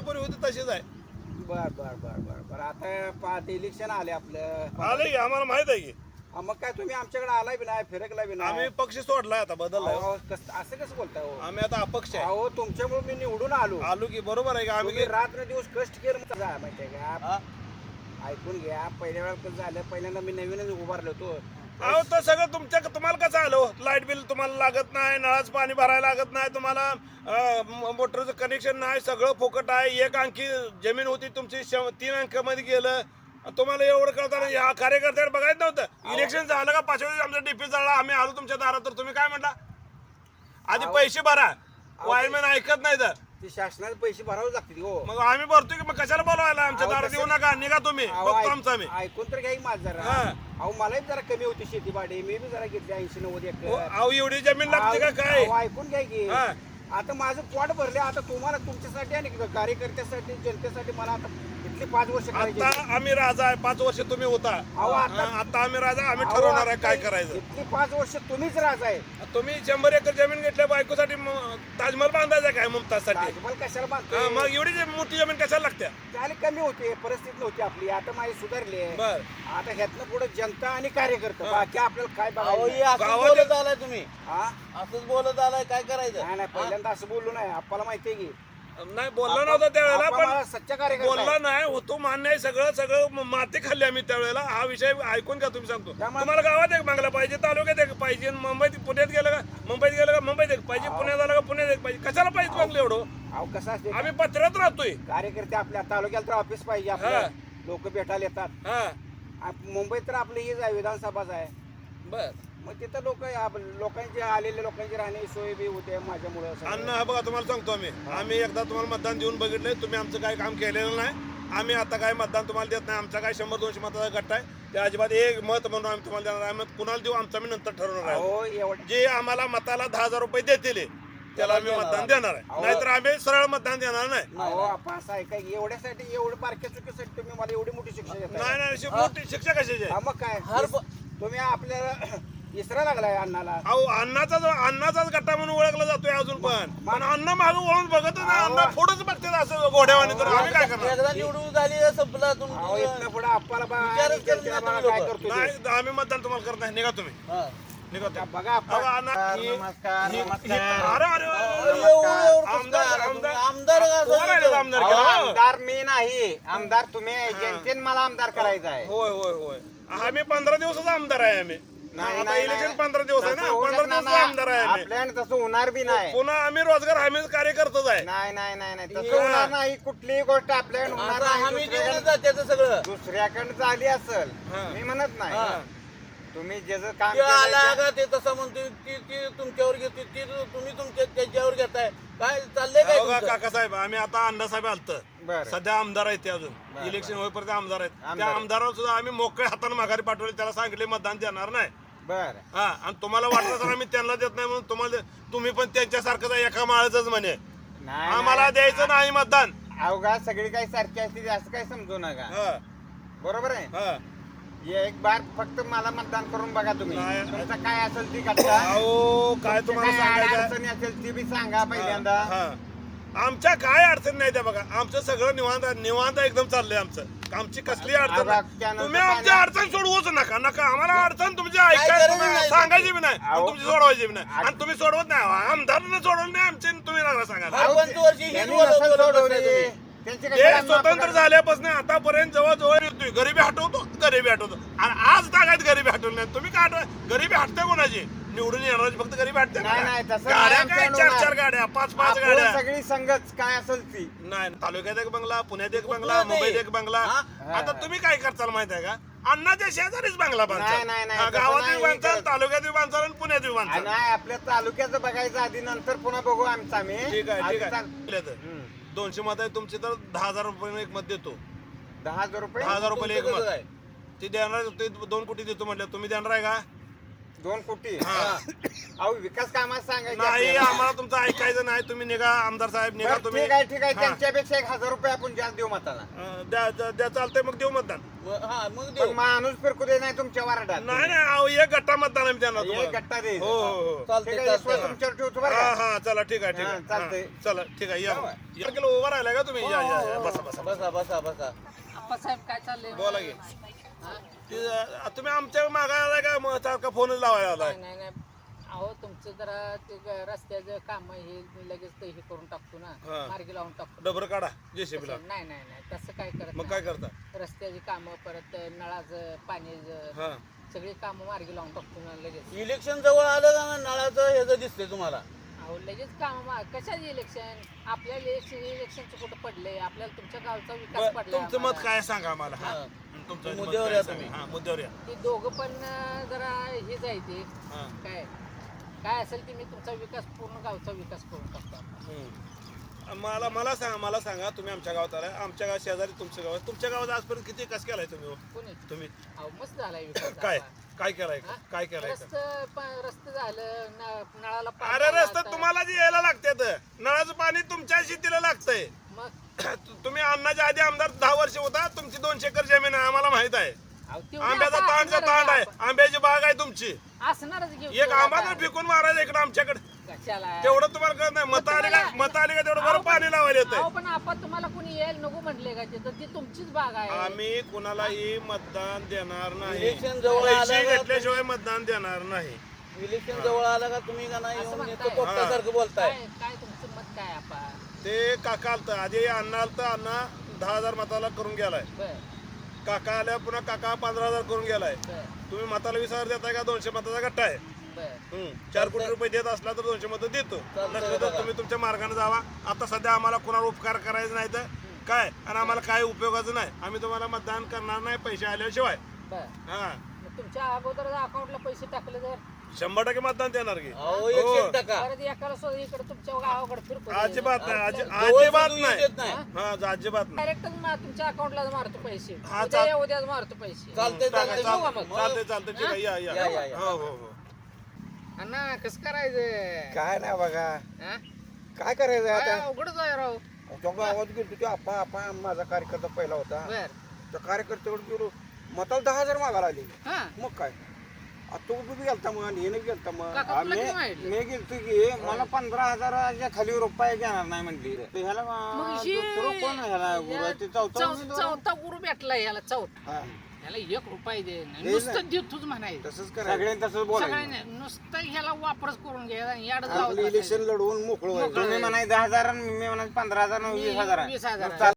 वर्षापूर्वी होती तशीच आहे. बर बर बर बर बर. आता पाहते इलेक्शन आले आपलं. आलं की आम्हाला माहीत आहे की. हा, मग काय तुम्ही आमच्याकडे आलाय बी नाही फिरकला बी नाही आम्ही पक्ष सोडलाय आता बदललाय. अहो, कस- असं कसं बोलताय हो? आम्ही आता अपक्ष आहे. अहो तुमच्यामुळे मी निवडून आलो. आलो की बरोबर आहे का? आम्ही तुम्ही रात्र दिवस कष्ट केलं मग जा माहितीये का? ऐकून घ्या पहिल्या वेळा कसं झालं पहिल्यांदा मी नवीनच उभारलो होतो. अहो तर सगळं तुमच्या तुम्हाला कसं आलं? लाइट बिल तुम्हाला लागत नाही नळाचं पाणी भरायला लागत नाही तुम्हाला मोटरचं कनेक्शन नाही सगळं फुकट आहे. एक अंकी जमीन होती तुमची तीन अंकामध्ये गेलं. तुम्हाला एवढं कळताना या कार्यकर्त्याला बघायचं नव्हतं. इलेक्शन झालं का पाचव्या दिवशी आमचा डीपी झाला आम्ही आलो तुमच्या दारात तर तुम्ही काय म्हणला? आधी पैसे भरा. वायरमॅन ऐकत नाही तर. ते शासनाचे पैसे भरावे लागतील हो. मग आम्ही भरतोय की मग कशाला बोलवायला? आमच्या अहो, दारात येऊ नका निघा तुम्ही. अहो, बघतो ऐक- आमचा आम्ही. ऐकून तर घ्या की माझं जरा. हा. अहो मलाही जरा कमी होती शेती भाडी मी बी जरा घेतली ऐंशी नव्वद हो, एकर. अहो एवढी जमीन लागते का काय? अहो, ऐकून घ्या की. हा. आता माझं पोट भरले आता तुम्हाला तुमच्यासाठी आणि कार्यकर्त्यासाठी जनतेसाठी मला आता इथली पाच वर्ष करायची आता आम्ही राजा आहे पाच वर्ष तुम्ही होता. अहो, आता- हा, आता आम्ही राजा आम्ही ठरवणार आहे काय करायचं. इथली पाच वर्ष तुम्हीच राज आहे. तुम्ही शंभर एकर जमीन घेतल्या बायकोसाठी म- ताजमहल बांधायचा काय मुमताजसाठी? ताजमहल कशाला बांधतोय? मग एवढी जी मोठी जमीन कशाला त्याला कमी होते परिस्थिती नव्हती आपली. आता माझी सुधारली आहे. बर. आता ह्यातनं पुढे जनता आणि कार्यकर्ता बाकी आपल्याला काय अहो हे बघायचं असंच गावात- बोलत आलाय तुम्ही. हा? असंच बोलत आलाय काय करायचं? नाही नाही पहिल्यांदा असं बोललो नाही. आपल्याला माहितीये की नाही बोलला नव्हता त्यावेळेला पण सच्चा बोलला. नाही होतो मान्य आहे सगळं सगळं माती खाल्ली आम्ही त्यावेळेला. हा विषय ऐकून घ्या तुम्ही सांगतो. तुम्हाला गावात एक बंगला पाहिजे तालुक्यात एक पाहिजे मुंबईत पुण्यात गेलं का? मुंबईत गेलं का? मुंबईत एक पाहिजे पुण्यात आलं का? पुण्यात एक पाहिजे. कशाला पाहिजे बंगलं एवढं? कसं असते? आम्ही पत्र्यात राहतोय. कार्यकर्ते आपल्या तालुक्याला तर ऑफिस पाहिजे हा. लोक भेटायला येतात. हा. मुंबईत तर आपलं हेच आहे विधानसभाच आहे. बर. मग तिथं लोक लोकांचे आलेले लोकांची राहण्याची सोय बी होते माझ्यामुळं. अन्न हा बघा तुम्हाला सांगतो आम्ही. आम्ही एकदा तुम्हाला मतदान देऊन बघितलंय. तुम्ही आमचं काय काम केलेलं नाही. आम्ही आता काय मतदान तुम्हाला देत नाही. आमचा काय शंभर दोनशे मताचा गट आहे. ते अजिबात एक मत म्हणून आम्ही तुम्हाला देणार आम्ही कुणाला देऊ आमचं आम्ही नंतर ठरवणार आहे. जे आम्हाला मताला दहा हजार रुपये देतील त्याला आम्ही मतदान देणार आहे. नाहीतर आम्ही सरळ मतदान देणार नाही. काय? एवढ्यासाठी एवढं बारक्या चुकीसाठी तुम्ही मला एवढी मोठी शिक्षा देताय. नाही नाही मोठी शिक्षा कशाची आहे? मग काय? तुम्ही आपल्याला इसरा लागलाय अण्णाला अहो अन्नाचा जो अन्नाचाच गट्टा म्हणून ओळखला जातोय अजून पण. पण अन्न मागं वळून बघत नाही. अन्न पुढंच बघते असं घोड्यावाने तर आम्ही काय करणार? एकदा निवडून झाली संपला अहो तुमची इथनं पुढे आपल्याला बा- विचारच आणि जनतेला करत बघा नाही काय तुम्ही करतो ते. नाही आम्ही मतदान तुम्हाला करत नाही. निघा तुम्ही. हा. निघा तुम्ही. बघा अण्णा, ही- नमस्कार ही- ही- अरे अरे आमदार-? आमदार- आमदार कोण? आमदार अहो, केलं? आमदार मी नाही. आमदार तुम्ही जनतेने मला आमदार करायचा आहे. होय होय होय. आम्ही पंधरा दिवसाचा आमदार आहे आम्ही. नाही, आता नाही, इलेक्शन नाही. पंधरा दिवस आहे तसं ना होऊ पंधरा आमदार आहे. आम्ही तसं होणार बी नाही पुन्हा आम्ही रोजगार हमी कार्यकर्ताच आहे नाही नाही नाही नाही तसं हा. होणार नाही कुठलीही गोष्ट आपल्याकडे होणार आता नाही आम्ही दुसऱ्याकडे- देऊनच जाते ते सगळं दुसऱ्याकडे झाली असेल हा. मी म्हणत नाही. तुम्ही ज्याचं काम ते आला का ते तसं म्हणतो ती ती तुमच्यावर घेते ती तुम्ही तुमच्या त्याच्यावर घेताय. काय चाललंय काय का, तुमचं? काकासाहेब आम्ही आता अण्णासाहेब आलत. बरं. सध्या आमदार आहेत ते अजून. बरं, इलेक्शन होईपर्यंत आमदार आहेत. आमदार त्या आहेत. आमदाराला सुद्धा आम्ही मोकळ्या हाताने माघारी पाठवले त्याला सांगितले मतदान देणार नाही. बर. हा आणि तुम्हाला वाटलं तर आम्ही त्यांना देत नाही म्हणून तुम्हाला तुम्ही पण त्यांच्यासारखंच आहे, एका माळाच म्हणे. नाही आम्हाला नाही. द्यायचं नाही मतदान. अवघा सगळी काही सारखी असते असं काही समजू नका. हा, बरोबर आहे? हा. एक बार फक्त मला मतदान करून बघा तुम्ही नाही. तुमचं काय असेल ती अहो काय तुम्हाला सांगायचं अडचणी असेल ती बी सांगा पहिल्यांदा हा. आमच्या काय अडचण नाही त्या बघा आमचं सगळं निवांत. निवांत एकदम चाललंय आमचं आमची कसली अडचण अहो, नाही. त्यानंतर तुम्ही आमची अडचण सोडवूच नका नका आम्हाला अडचण तुमची काय ऐकायची गरज नाही नाही. सांगायची बी नाही आणि अहो. तुमची सोडवायची बी नाही आणि तुम्ही सोडवत नाही आमदारांना सोडवलं नाही आमचे तुम्ही लागला सांगा पंचवर्षी त्यांनी बोलत- नसेल बोलत सोडवली. बसलाय तुम्ही. ते कशाला स्वतंत्र झाल्यापासून आतापर्यंत जवळ जवळ येतोय गरिबी हटवतो गरिबी हटवतो. आणि आज तागायत गरिबी हटवली नाही. तुम्ही काय गरिबी हटते कोणाची? निवडून येणार फक्त गरिबी हटते. गाड्या काय चार. चार गाड्या पाच पाच गाड्या. सगळी संगत काय असेल ती? नाही तालुक्यात एक बंगला पुण्यात एक बंगला. मुंबईत एक बंगला. हा? आता तुम्ही काय करताल माहीत आहे का? अण्णाच्या शेजारीच बंगला तसं गावात करत. तालुक्यात बांधताल आणि पुण्यात बांधताल. नाही, आपल्या तालुक्याचं बघायचं आधी नंतर पुन्हा बघू आमचं आम्ही. ठीक आहे ठीक आहे. दोनशे मत आहे तुमची तर दहा हजार रुपये एक मत देतो. दहा हजार रुपये दहा हजार रुपये एक तुमचं मत. कसं आहे? ते देणार ते दोन कोटी देतो म्हटलं. तुम्ही देणार आहे का? दोन कोटी. हा. अहो विकास कामात सांगायचं नाही आपल्याला. आम्हाला तुमचं ऐकायचं नाही. तुम्ही निघा आमदार साहेब निघा बरं, तुम्ही. ठीक आहे ठीक आहे. हा. त्यांच्यापेक्षा एक हजार रुपये आपण जास्त देऊ मताला. अं, द्या द्या- द्या चालतंय मग देऊ मतदान. मग- हा मग पण देऊ माणूस फिरकू दे नाही तुमच्या वार्डात. नाही नाही अहो, एक गट्टा मतदान आम्ही देणार एक तुम्हाला. गट्टा दे. हो हो हो. चालतंय ठीक आहे विश्वास चालतंय. तुमच्यावर ठेवतो बरं हा का. हा चला ठीक आहे ठीक हा, आहे. चालतंय. हा, चला ठीक आहे या. किलो उभा राहिला का तुम्ही? या या या. बसा बसा बसा. बसा बसा आप्पासाहेब काय चाललंय बोला की. हा? ते, तुम्ही आमच्या मागायला का? मग सारखा फोनच लावायला आलाय. नाही नाही नाही. अहो तुमचं जरा ते ग- रस्त्याचं काम हे मी लगेच ते हे करून टाकतो ना. हा. मार्गी लावून टाकतो. डबर काढा जेसीबीला तसं- नाही नाही नाही. तसं काय करत मग नाही. काय करता? रस्त्याची कामं परत नळाचं पाण्याचं हा. सगळी कामं मार्गी लावून टाकतो ना लगेच. इलेक्शन जवळ आलं का? नळाचं ह्याचं दिसतंय तुम्हाला. अहो लगेच कामं कशाचं इलेक्शन आपल्याला इलेक्शन इलेक्शनचं कुठं पडलंय आपल्याला तुमच्या गावचा विकास बरं, पडला तुमचं मत काय सांगा हा. तुमचं मत मुद्द्यावर काय या सांगा? तुम्ही. हा मुद्द्यावर या ते दोघं पण अं, जरा हे जायते हा. काय काय असेल ते मी तुमचा विकास पूर्ण गावचा विकास करून टाकतो. हम्म. मला मला सांगा मला सांगा तुम्ही आमच्या गावात आलाय. आमच्या गावात शेजारी तुमच्या गावात तुमच्या गावात आजपर्यंत किती विकास केलाय तुम्ही हो? कोणी? तुम्ही. अहो मस्त झालाय विकास काय आता. काय? केलाय? काय केलाय? रस्त प- रस्ते झालं न- नळाला पाणी अरे आलं रस्ता आता. तुम्हाला जे यायला लागतात. नळाचं पाणी तुमच्या शेतीला लागतंय. मग? तुम्ही अन्नाच्या आधी आमदार दहा वर्ष होता. तुमची दोनशे एकर जमीन आहे आम्हाला माहीत आहे. अहो, तेवढी आंब्याचा आता तांडचा असणारच तांड आहे. आपण. आंब्याची बाग आहे तुमची. असणारच घेऊ एक आंबा तर फेकून मारायचा इकडे आमच्याकडे. कशाला तेवढं तुम्हाला कळत नाही. मत आली का मत आली का तेवढं बरं पाणी लावायला येतंय. अहो पण आपण तुम्हाला कोणी येईल नको म्हटले का तिथं ती तुमचीच बाग आहे. आम्ही कुणालाही मतदान देणार नाही. इलेक्शन जवळ आलं पैसे का घेतल्याशिवाय मतदान देणार नाही. इलेक्शन जवळ आलं का तुम्ही का नाही? असं येऊन म्हणताय. बोलताय. काय काय तुमचं मत काय आपण? ते काका आलतं. आधी अण्णा आलतं. अण्णा दहा हजार मताला करून गेलाय. बर. काका आल्या पुन्हा काका पंधरा हजार करून गेलाय. बर. तुम्ही मताला वीस हजार देताय का दोनशे मताचा गट्टा आहे. चार कोटी रुपये देत असला तर दोनशे मतं देतो. नसलं तर. तुम्ही तुमच्या मार्गाने जावा. आता सध्या आम्हाला कुणाला उपकार करायचे नाही तर काय? आणि आम्हाला काय उपयोगाचं नाही. आम्ही तुम्हाला मतदान करणार नाही पैसे आल्याशिवाय. हा. तुमच्या अगोदर अकाउंटला पैसे टाकले तर शंभर टक्के मतदान देणार की. फिरको अजिबात नाही. अजिबात नाही. हा? अजिबात नाही. डायरेक्ट तुमच्या अकाउंटला मारतो पैसे. हा, उद्या मारतो पैसे. या या. या, या, या. हो हो हो. अण्णा कसं करायचं काय नाही बघा. हा? काय करायचं काय आता? अवघडच आहे राव. तो गावात गेलो तो. आपा आपा माझा कार्यकर्ता पहिला होता. बर. त्या कार्यकर्त्याकडे गेलो. मताला दहा हजार मागायला आले. हा. मग काय? तू बी गेलता मग आणि हे गेलता मग. काका, तुला किती आम्ही- माहिती? मी गेलतो की मला पंधरा हजाराच्या खाली रुपये घेणार नाही म्हणली. तर ह्याला मग मा- दुसरं कोण ह्याला? गुरु? ते चौथा चौ- उमेदवार? चौथा गुरु भेटला याला चौथ. हा, याला एक रुपये दे. दे नुसतं देतोच म्हणायचं तसंच करा सगळ्यांनी तसंच बोलायचं. सगळ्यांनी. नुसतं ह्याला वापरच करून घ्या याड आपलं इलेक्शन लढवून मोकळं व्हायचं. तुम्ही म्हणाय दहा हजार आणि मी म्हणाय पंधरा हजार आणि वीस हजार वीस हजार.